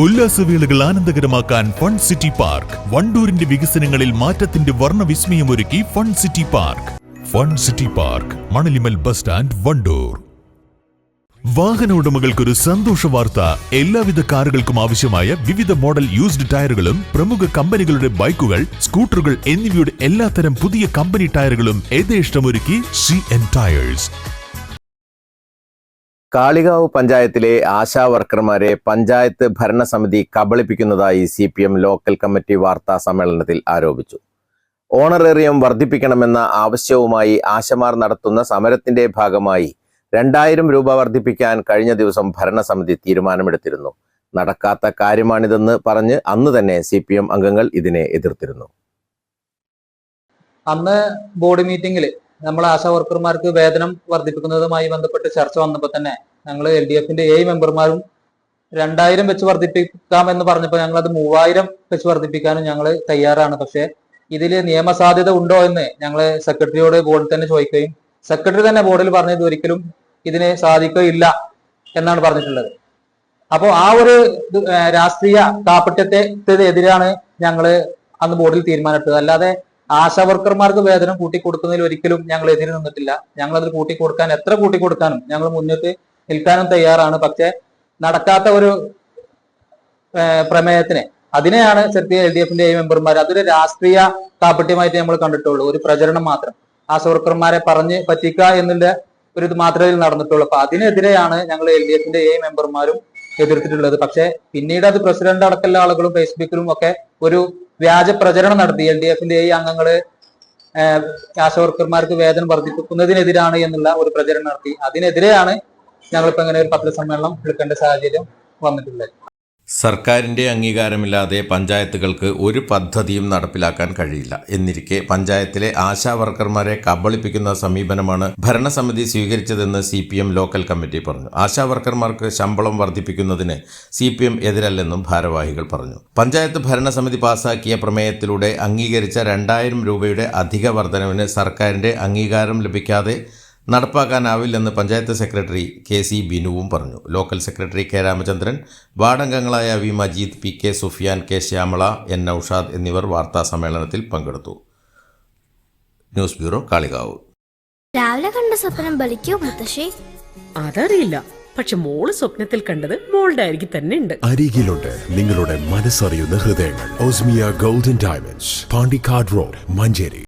ഉല്ലാസവേളകൾ ആനന്ദകരമാക്കാൻ fun city park. വണ്ടൂരിന്റെ വികസനങ്ങളിൽ മാറ്റത്തിന്റെ വർണ വിസ്മയമൊരുക്കി Fun City Park. Fun City Park Manalimal bus stand Wandoor. വാഹന ഉടമകൾക്കൊരു സന്തോഷ വാർത്ത. എല്ലാവിധ കാറുകൾക്കും ആവശ്യമായ വിവിധ മോഡൽ യൂസ്ഡ് ടയറുകളും പ്രമുഖ കമ്പനികളുടെ ബൈക്കുകൾ സ്കൂട്ടറുകൾ എന്നിവയുടെ എല്ലാത്തരം പുതിയ കമ്പനി ടയറുകളും യഥേഷ്ടമൊരുക്കി സി എൻ ടയേഴ്സ്. കാളികാവ് പഞ്ചായത്തിലെ ആശാ വർക്കർമാരെ പഞ്ചായത്ത് ഭരണസമിതി കബളിപ്പിക്കുന്നതായി C P M local committee വാർത്താ സമ്മേളനത്തിൽ ആരോപിച്ചു. ഓണറേറിയം വർദ്ധിപ്പിക്കണമെന്ന ആവശ്യവുമായി ആശമാർ നടത്തുന്ന സമരത്തിന്റെ ഭാഗമായി രണ്ടായിരം രൂപ വർദ്ധിപ്പിക്കാൻ കഴിഞ്ഞ ദിവസം ഭരണസമിതി തീരുമാനമെടുത്തിരുന്നു. നടക്കാത്ത കാര്യമാണിതെന്ന് പറഞ്ഞ് അന്ന് തന്നെ സി പി എം അംഗങ്ങൾ ഇതിനെ എതിർത്തിരുന്നു. അന്ന് ബോർഡ് മീറ്റിംഗിൽ നമ്മൾ ആശാ വർക്കർമാർക്ക് വേതനം വർദ്ധിപ്പിക്കുന്നതുമായി ബന്ധപ്പെട്ട് ചർച്ച വന്നപ്പോൾ തന്നെ ഞങ്ങൾ എൽ ഡി എഫിന്റെ ഏഴ് മെമ്പർമാരും രണ്ടായിരം വെച്ച് വർദ്ധിപ്പിക്കാം എന്ന് പറഞ്ഞപ്പോൾ ഞങ്ങൾ അത് മൂവായിരം വെച്ച് വർദ്ധിപ്പിക്കാനും ഞങ്ങൾ തയ്യാറാണ്. പക്ഷേ ഇതിൽ നിയമസാധ്യത ഉണ്ടോ എന്ന് ഞങ്ങൾ സെക്രട്ടറിയോട് ബോർഡിൽ തന്നെ ചോദിക്കുകയും സെക്രട്ടറി തന്നെ ബോർഡിൽ പറഞ്ഞത് ഒരിക്കലും ഇതിന് സാധിക്കുകയില്ല എന്നാണ് പറഞ്ഞിട്ടുള്ളത്. അപ്പോൾ ആ ഒരു രാഷ്ട്രീയ കാപ്പറ്റത്തെ എതിരാണ് ഞങ്ങൾ അന്ന് ബോർഡിൽ തീരുമാനമെടുത്തത് അല്ലാതെ ആശാ വർക്കർമാർക്ക് വേതനം കൂട്ടിക്കൊടുക്കുന്നതിൽ ഒരിക്കലും ഞങ്ങൾ എതിര് നിന്നിട്ടില്ല. ഞങ്ങൾ അതിൽ കൂട്ടിക്കൊടുക്കാൻ എത്ര കൂട്ടിക്കൊടുക്കാനും ഞങ്ങൾ മുന്നോട്ട് നിൽക്കാനും തയ്യാറാണ്. പക്ഷെ നടക്കാത്ത ഒരു പ്രമേയത്തിനെ അതിനെയാണ് ശക്തി എൽ ഡി എഫിന്റെ മെമ്പർമാർ അതൊരു രാഷ്ട്രീയ കാപ്പട്യമായിട്ട് നമ്മൾ കണ്ടിട്ടുള്ളൂ. ഒരു പ്രചരണം മാത്രം. ആശാ വർക്കർമാരെ പറഞ്ഞ് പറ്റിക്കുക എന്നുള്ള ഒരു ഇത് മാത്രമേ നടന്നിട്ടുള്ളൂ. അപ്പൊ അതിനെതിരെയാണ് ഞങ്ങൾ എൽ ഡി എഫിന്റെ ഏ മെമ്പർമാരും എതിർത്തിട്ടുള്ളത്. പക്ഷെ പിന്നീട് അത് പ്രസിഡന്റ് അടക്കമുള്ള ആളുകളും ഫേസ്ബുക്കിലും ഒക്കെ ഒരു വ്യാജ പ്രചരണം നടത്തി. എൽ ഡി എഫിന്റെ ഈ അംഗങ്ങൾ ഏഹ്, വർക്കർമാർക്ക് വേതനം വർദ്ധിപ്പിക്കുന്നതിനെതിരാണ് എന്നുള്ള ഒരു പ്രചരണം നടത്തി. അതിനെതിരെയാണ് ഞങ്ങളിപ്പോ ഇങ്ങനെ ഒരു പത്രസമ്മേളനം എടുക്കേണ്ട സാഹചര്യം വന്നിട്ടുള്ളത്. സർക്കാരിന്റെ അംഗീകാരമില്ലാതെ പഞ്ചായത്തുകൾക്ക് ഒരു പദ്ധതിയും നടപ്പിലാക്കാൻ കഴിയില്ല. എന്നിരിക്കെ പഞ്ചായത്തിലെ ആശാ വർക്കർമാരെ കബളിപ്പിക്കുന്ന സമീപനമാണ് ഭരണസമിതി സ്വീകരിച്ചതെന്ന് C P M local committee പറഞ്ഞു. ആശാ വർക്കർമാർക്ക് ശമ്പളം വർദ്ധിപ്പിക്കുന്നതിന് സി പി എം എതിരല്ലെന്നും ഭാരവാഹികൾ പറഞ്ഞു. പഞ്ചായത്ത് ഭരണസമിതി പാസാക്കിയ പ്രമേയത്തിലൂടെ അംഗീകരിച്ച രണ്ടായിരം രൂപയുടെ അധിക വർധനവിന് സർക്കാരിന്റെ അംഗീകാരം ലഭിക്കാതെ നടപ്പാക്കാനാവില്ലെന്ന് പഞ്ചായത്ത് സെക്രട്ടറി കെ സി ബിനുവും പറഞ്ഞു. Local secretary K Ramachandran വാർഡംഗങ്ങളായ V Majeed P K Sufiyan K Shyamala N Naushad എന്നിവർ വാർത്താ സമ്മേളനത്തിൽ പങ്കെടുത്തു. News bureau Kalikavu. രാവിലെ കണ്ട സ്വപ്നം ബലിക്കോ മുത്തശ്ശി? അതറിയില്ല. പക്ഷെ മോൾ സ്വപ്നത്തിൽ കണ്ടത് മോളുടെ അരികിൽ തന്നെ ഉണ്ട്. അരികിലുണ്ട് നിങ്ങളുടെ മനസ്സറിയുന്ന ഹൃദയങ്ങൾ. Osmia golden diamonds Pandikkad road Manjeri.